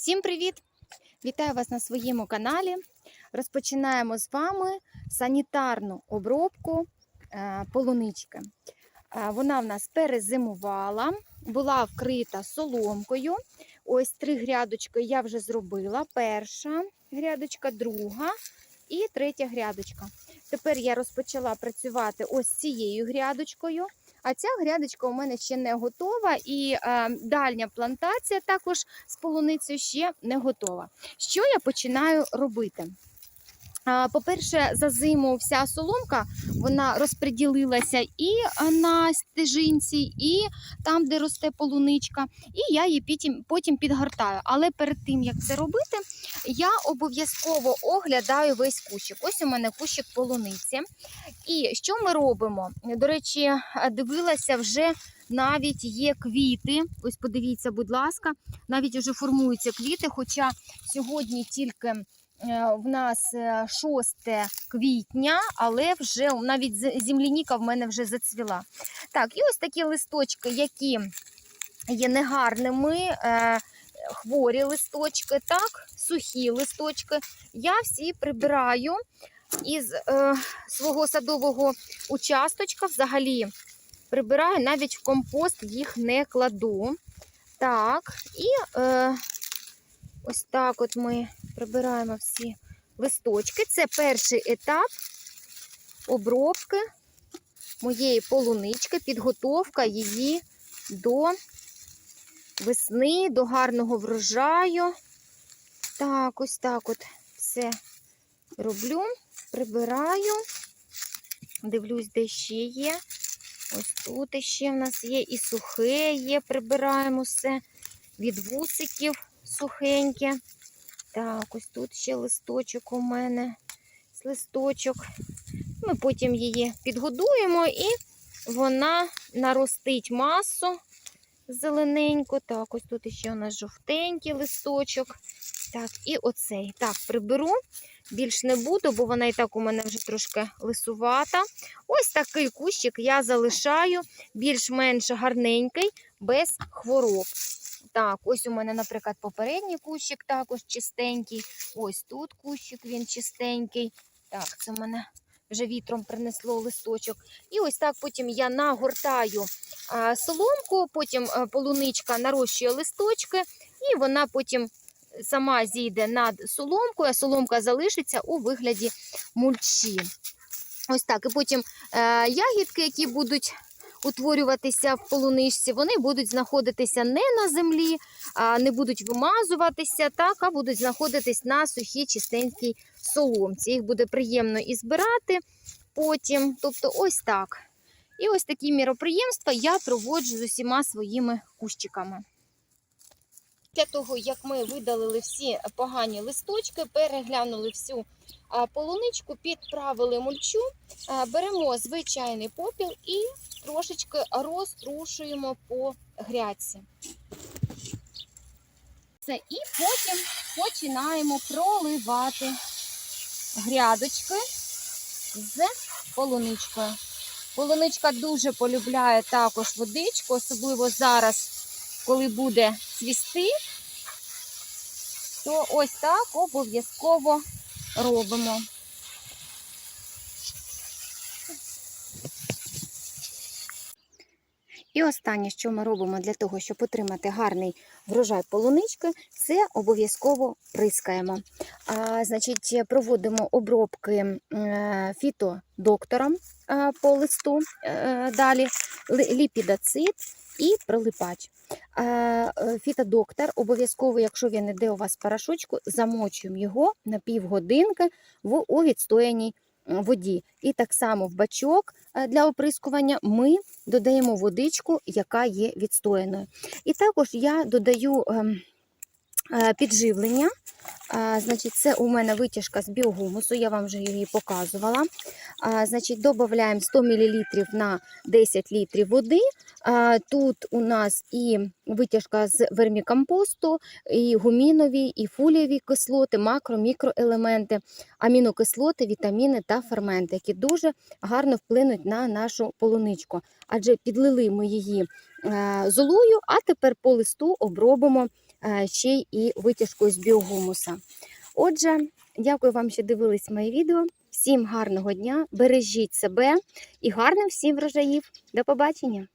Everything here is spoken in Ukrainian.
Всім привіт! Вітаю вас на своєму каналі. Розпочинаємо з вами санітарну обробку е, полунички. Е, Вона в нас перезимувала, була вкрита соломкою. Ось три грядочки я вже зробила. Перша грядочка, друга і третя грядочка. Тепер я розпочала працювати ось цією грядочкою. А ця грядочка у мене ще не готова, і е, дальня плантація також з полуницею ще не готова. Що я починаю робити? По-перше, за зиму вся соломка вона розподілилася і на стежинці, і там, де росте полуничка, і я її потім, потім підгортаю. Але перед тим як це робити, я обов'язково оглядаю весь кущик. Ось у мене кущик полуниці. І що ми робимо? До речі, дивилася вже навіть є квіти. Ось подивіться, будь ласка, навіть вже формуються квіти. Хоча сьогодні тільки в нас е, 6 квітня, але вже навіть земляніка в мене вже зацвіла. Так, і ось такі листочки, які є негарними. е, Хворі листочки, так, сухі листочки. Я всі прибираю із е, свого садового участочка взагалі прибираю, навіть в компост їх не кладу. Так, і е, ось так от ми прибираємо всі листочки. Це перший етап обробки моєї полунички, підготовка її до весни, до гарного врожаю. Так, ось так от все роблю, прибираю. Дивлюсь, де ще є. Ось тут ще в нас є і сухе є, прибираємо все. Від вусиків сухеньке. Так, ось тут ще листочок у мене. Листочок. Ми потім її підгодуємо і вона наростить масу зелененьку. Так, ось тут ще у нас жовтенький листочок. Так, і оцей. Так, приберу. Більш не буду, бо вона і так у мене вже трошки лисувата. Ось такий кущик я залишаю більш-менш гарненький, без хвороб. Так, ось у мене, наприклад, попередній кущик також чистенький. Ось тут кущик він чистенький. Так, це в мене вже вітром принесло листочок. І ось так потім я нагортаю соломку, потім а, полуничка нарощує листочки, і вона потім сама зійде над соломкою, а соломка залишиться у вигляді мульчі. Ось так. І потім е, ягідки, які будуть утворюватися в полуничці, вони будуть знаходитися не на землі, не будуть вимазуватися, так, а будуть знаходитись на сухій чистенькій соломці. Їх буде приємно і збирати потім. Тобто, ось так. І ось такі міроприємства я проводжу з усіма своїми кущиками. Після того, як ми видалили всі погані листочки, переглянули всю полуничку, підправили мульчу, беремо звичайний попіл і трошечки розтрушуємо по грядці. Це і потім починаємо проливати грядочки з полуничкою. Полуничка дуже полюбляє також водичку, особливо зараз, коли буде цвісти, то ось так обов'язково робимо. І останнє, що ми робимо для того, щоб отримати гарний врожай полунички, це обов'язково прискаємо. А, значить, проводимо обробки е, фітодоктором е, по листу, е, далі ліпідоцит і прилипач. Е, Фітодоктор обов'язково, якщо він іде у вас в порошочку, замочуємо його на півгодинки в у відстояній воді. І так само в бачок е, для оприскування ми додаємо водичку, яка є відстояною. І також я додаю ем, е, підживлення. Значить, це у мене витяжка з біогумусу, я вам вже її показувала. Значить, додаємо 100 мл на 10 літрів води. Тут у нас і витяжка з вермікомпосту, і гумінові, і фолієві кислоти, макро, мікроелементи, амінокислоти, вітаміни та ферменти, які дуже гарно вплинуть на нашу полуничку. Адже підлили ми її е, золою, а тепер по листу обробимо ще й і витяжкою з біогумуса. Отже, дякую вам, що дивились моє відео. Всім гарного дня, бережіть себе і гарних всім врожаїв. До побачення!